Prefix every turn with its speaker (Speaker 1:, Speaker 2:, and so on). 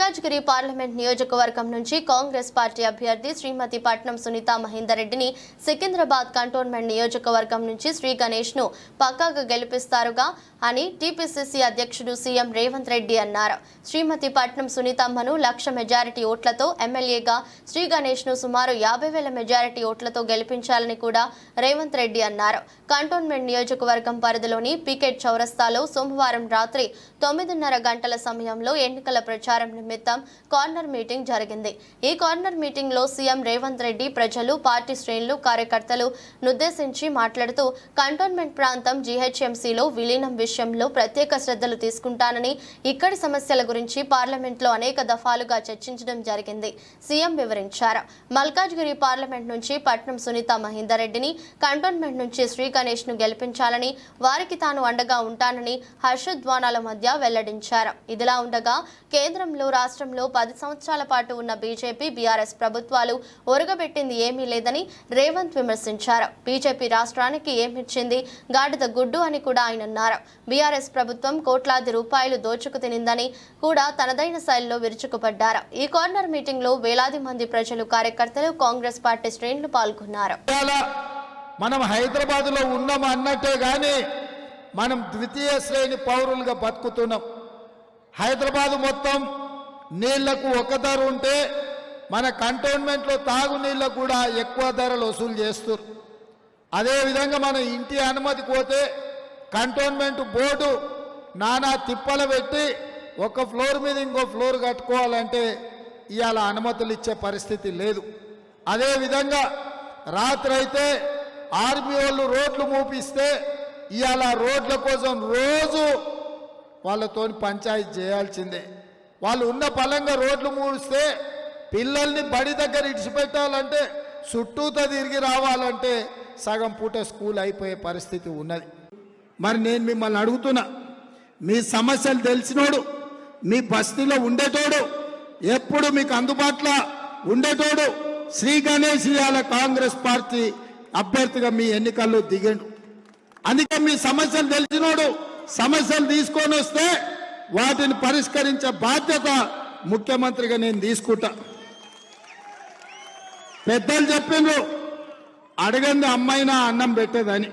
Speaker 1: Malkajgiri parliament నియోజకవర్గం నుంచి Congress party అభ్యర్థి శ్రీమతి పట్నం సునీత మహేందర్ రెడ్డిని సికింద్రాబాద్ కంటోన్మెంట్ నియోజకవర్గం నుంచి శ్రీ గణేష్ను పక్కాగా గెలిపిస్తారుగా అని టీపీసీసీ అధ్యక్షుడు సీఎం రేవంత్ రెడ్డి అన్నారు. శ్రీమతి పట్నం సునీతమ్మను లక్ష మెజారిటీ ఓట్లతో ఎమ్మెల్యేగా శ్రీ గణేష్ను సుమారు యాభై వేల మెజారిటీ ఓట్లతో గెలిపించాలని కూడా రేవంత్ రెడ్డి అన్నారు. కంటోన్మెంట్ నియోజకవర్గం పరిధిలోని పీకెట్ చౌరస్తాలో సోమవారం రాత్రి తొమ్మిదిన్నర గంటల సమయంలో ఎన్నికల ప్రచారం నిమిత్తం కార్నర్ మీటింగ్ జరిగింది. ఈ కార్నర్ మీటింగ్లో సీఎం రేవంత్ రెడ్డి ప్రజలు పార్టీ శ్రేణులు కార్యకర్తలు నుద్దేశించి మాట్లాడుతూ కంటోన్మెంట్ ప్రాంతం జీహెచ్ఎంసీలో విలీనం విషయంలో ప్రత్యేక శ్రద్ధలు తీసుకుంటానని ఇక్కడి సమస్యల గురించి పార్లమెంట్లో అనేక దఫాలుగా చర్చించడం జరిగింది సీఎం వివరించారు. మల్కాజ్గిరి పార్లమెంట్ నుంచి పట్నం సునీత మహేందర్రెడ్డిని కంటోన్మెంట్ నుంచి శ్రీ గణేష్ను గెలిపించాలని వారికి తాను అండగా ఉంటానని హర్షధ్వానాల మధ్య వెల్లడించారు. ఇదిలా ఉండగా కేంద్రంలో రాష్ట్రంలో పది సంవత్సరాల పాటు ఉన్న బీజేపీ బీఆర్ఎస్ ప్రభుత్వాలు ఒరగబెట్టింది ఏమీ లేదని రేవంత్ విమర్శించారు. బీజేపీ రాష్ట్రానికి ఏమిచ్చింది? గాడిద గుడ్డు అని కూడా ఆయన అన్నారు. బీఆర్ఎస్ ప్రభుత్వం కోట్లాది రూపాయలు దోచుకు తినిందని కూడా తనదైన శైలిలో విరుచుకుపడ్డారు. ఈ కార్నర్ మీటింగ్లో వేలాది మంది ప్రజలు కార్యకర్తలు కాంగ్రెస్ పార్టీ శ్రేణులు పాల్గొన్నారు.
Speaker 2: మనం మనం హైదరాబాదులో ఉన్నాం అన్నట్టే కానీ మనం ద్వితీయ శ్రేణి పౌరులుగా బతుకుతున్నాం. హైదరాబాదు మొత్తం నీళ్ళకు ఒక ధర ఉంటే మన కంటోన్మెంట్లో తాగునీళ్ళకు కూడా ఎక్కువ ధరలు వసూలు చేస్తారు అదేవిధంగా మన ఇంటి అనుమతి పోతే కంటోన్మెంట్ బోర్డు నానా తిప్పలు పెట్టి ఒక ఫ్లోర్ మీద ఇంకో ఫ్లోర్ కట్టుకోవాలంటే ఇవాళ అనుమతులు ఇచ్చే పరిస్థితి లేదు. అదేవిధంగా రాత్రి అయితే ఆర్మీ వాళ్ళు రోడ్లు మూపిస్తే ఇవాళ రోడ్ల కోసం రోజు వాళ్ళతో పంచాయతీ చేయాల్సిందే. వాళ్ళు ఉన్న పలంగా రోడ్లు మూడిస్తే పిల్లల్ని బడి దగ్గర ఇడిచిపెట్టాలంటే చుట్టూతో తిరిగి రావాలంటే సగం పూట స్కూల్ అయిపోయే పరిస్థితి ఉన్నది. మరి నేను మిమ్మల్ని అడుగుతున్నా మీ సమస్యలు తెలిసినోడు మీ బస్తీలో ఉండేటోడు ఎప్పుడు మీకు అందుబాటులో ఉండేటోడు శ్రీ గణేష్ ఇవాళ కాంగ్రెస్ పార్టీ అభ్యర్థిగా మీ ఎన్నికల్లో దిగాడు. అందుకే మీ సమస్యలు తెలిసినోడు సమస్యలు తీసుకొని వస్తే వాటిని పరిష్కరించే బాధ్యత ముఖ్యమంత్రిగా నేను తీసుకుంటా. పెద్దలు చెప్పిండ్రు అడగంది అమ్మైనా అన్నం పెట్టేదని.